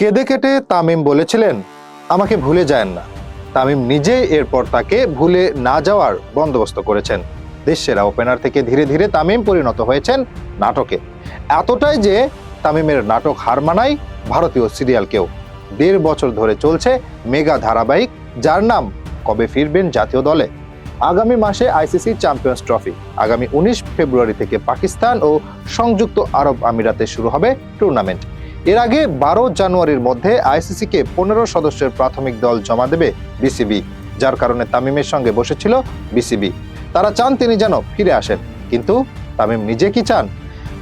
কেঁদে কেটে তামিম বলেছিলেন, আমাকে ভুলে যায়েন না। তামিম নিজেই এরপর তাকে ভুলে না যাওয়ার বন্দোবস্ত করেছেন। দেশসেরা ওপেনার থেকে ধীরে ধীরে তামিম পরিণত হয়েছেন নাটকে। এতটাই যে তামিমের নাটক হার মানায় ভারতীয় সিরিয়ালকেও। দেড় বছর ধরে চলছে মেগা ধারাবাহিক, যার নাম কবে ফিরবেন জাতীয় দলে? আগামী মাসে আইসিসি চ্যাম্পিয়ন্স ট্রফি। আগামী উনিশ ফেব্রুয়ারি থেকে পাকিস্তান ও সংযুক্ত আরব আমিরাতে শুরু হবে টুর্নামেন্ট। এর আগে বারো জানুয়ারির মধ্যে আইসিসিকে পনেরো সদস্যের প্রাথমিক দল জমা দেবে বিসিবি, যার কারণে তামিমের সঙ্গে বসেছিল বিসিবি। তারা চান তিনি যেন ফিরে আসেন, কিন্তু তামিম নিজে কি চান?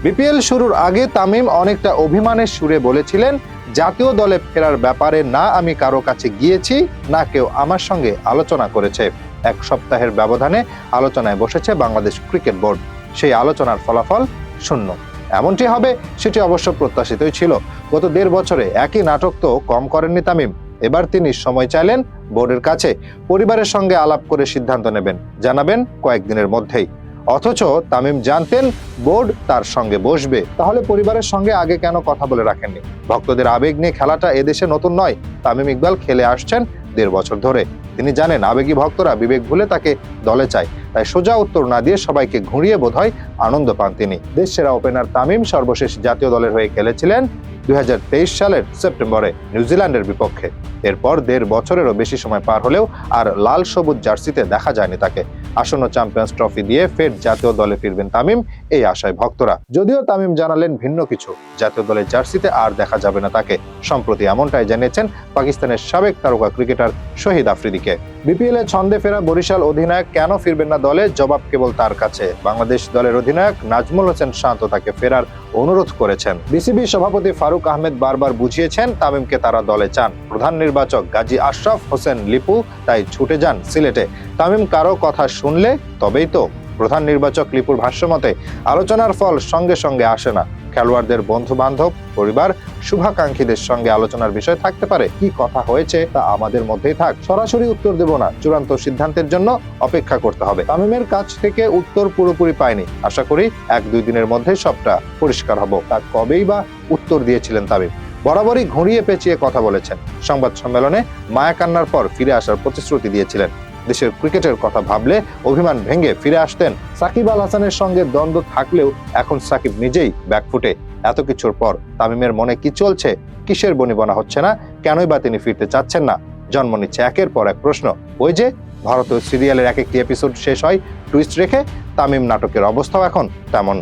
বিপিএল শুরুর আগে তামিম অনেকটা অভিমানের সুরে বলেছিলেন, জাতীয় দলে ফেরার ব্যাপারে না আমি কারও কাছে গিয়েছি, না কেউ আমার সঙ্গে আলোচনা করেছে। এক সপ্তাহের ব্যবধানে আলোচনায় বসেছে বাংলাদেশ ক্রিকেট বোর্ড। সেই আলোচনার ফলাফল শূন্য। এমনটি হবে, সেটি অবশ্য প্রত্যাশিতই ছিল। গত দেড় বছরে একই নাটক তো কম করেননি তামিম। এবার তিনি সময় চাইলেন বোর্ডের কাছে পরিবারের সঙ্গে আলাপ করে সিদ্ধান্ত নেবেন। জানাবেন কয়েকদিনের মধ্যেই। অথচ তামিম জানতেন বোর্ড তার সঙ্গে বসবে। তাহলে পরিবারের সঙ্গে আগে কেন কথা বলে রাখেননি? ভক্তদের আবেগ নিয়ে খেলাটা এদেশে নতুন নয়। তামিম ইকবাল খেলে আসছেন দেড় বছর ধরে। তিনি জানেন আবেগী ভক্তরা বিবেক ভুলে তাকে দলে চায়। তাই সোজা উত্তর না দিয়ে সবাইকে ঘুরিয়ে বোধহয় আনন্দ পান তিনি। দেশ সেরা ওপেনার তামিম সর্বশেষ জাতীয় দলের হয়ে খেলেছিলেন দুই হাজার তেইশ সালের সেপ্টেম্বরে নিউজিল্যান্ডের বিপক্ষে। এরপর দেড় বছরেরও বেশি সময় পার হলেও আর লাল সবুজ জার্সিতে দেখা যায়নি তাকে। আসন্ন চ্যাম্পিয়ন্স ট্রফি দিয়ে ফের জাতীয় দলে ফিরবেন তামিম, এই আশায় ভক্তরা। যদিও তামিম জানালেন ভিন্ন কিছু, জাতীয় দলের জার্সিতে আর দেখা যাবে না তাকে। সম্প্রতি এমনটাই জানিয়েছেন পাকিস্তানের সাবেক তারকা ক্রিকেটার শহীদ আফ্রিদিকে। বিপিএল এ ছন্দে ফেরা বরিশাল অধিনায়ক কেন ফিরবেন না দলে? জবাব কেবল তার কাছে। বাংলাদেশ দলের অধিনায়ক নাজমুল হোসেন শান্ত তাকে ফেরার অনুরোধ করেছেন। বিসিবি সভাপতি ফারুক আহমেদ বারবার বুঝিয়েছেন, তামিমকে তারা দলে চান। প্রধান নির্বাচক গাজী আশরাফ হোসেন লিপু তাই ছুটে যান সিলেটে। তামিম কারও কথা শুনলে তবেই তো প্রধান নির্বাচক লিপুর ভাষ্যমতে, আলোচনার ফল সঙ্গে সঙ্গে আসে না। খেলোয়াড়দের বন্ধু বান্ধব পরিবার, শুভাকাঙ্ক্ষীদের সঙ্গে আলোচনার বিষয় থাকতে পারে। কি কথা হয়েছে তা আমাদের মধ্যেই থাক। সরাসরি উত্তর দেব না। চূড়ান্ত সিদ্ধান্তের জন্য অপেক্ষা করতে হবে। তামিমের কাছ থেকে উত্তর পুরোপুরি পাইনি। আশা করি এক দুই দিনের মধ্যে সবটা পরিষ্কার হব। তা কবেই বা উত্তর দিয়েছিলেন তামিম? বরাবরই ঘুরিয়ে পেঁচিয়ে কথা বলেছেন। সংবাদ সম্মেলনে মায়া কান্নার পর ফিরে আসার প্রতিশ্রুতি দিয়েছিলেন। দেশের ক্রিকেটের কথা ভাবলে অভিমান ভেঙে ফিরে আসতেন সাকিব আল হাসানের সঙ্গে দ্বন্দ্ব থাকলেও এখন সাকিব নিজেই ব্যাকফুটে এত কিছুর পর তামিমের মনে কি চলছে, কিসের বনিবনা হচ্ছে না, কেনই বা তিনি ফিরতে চাচ্ছেন না? জন্ম নিচ্ছে একের পর এক প্রশ্ন। ওই যে, ভারতীয় সিরিয়ালের এক একটি এপিসোড শেষ হয় টুইস্ট রেখে তামিম নাটকের অবস্থাও এখন তেমন।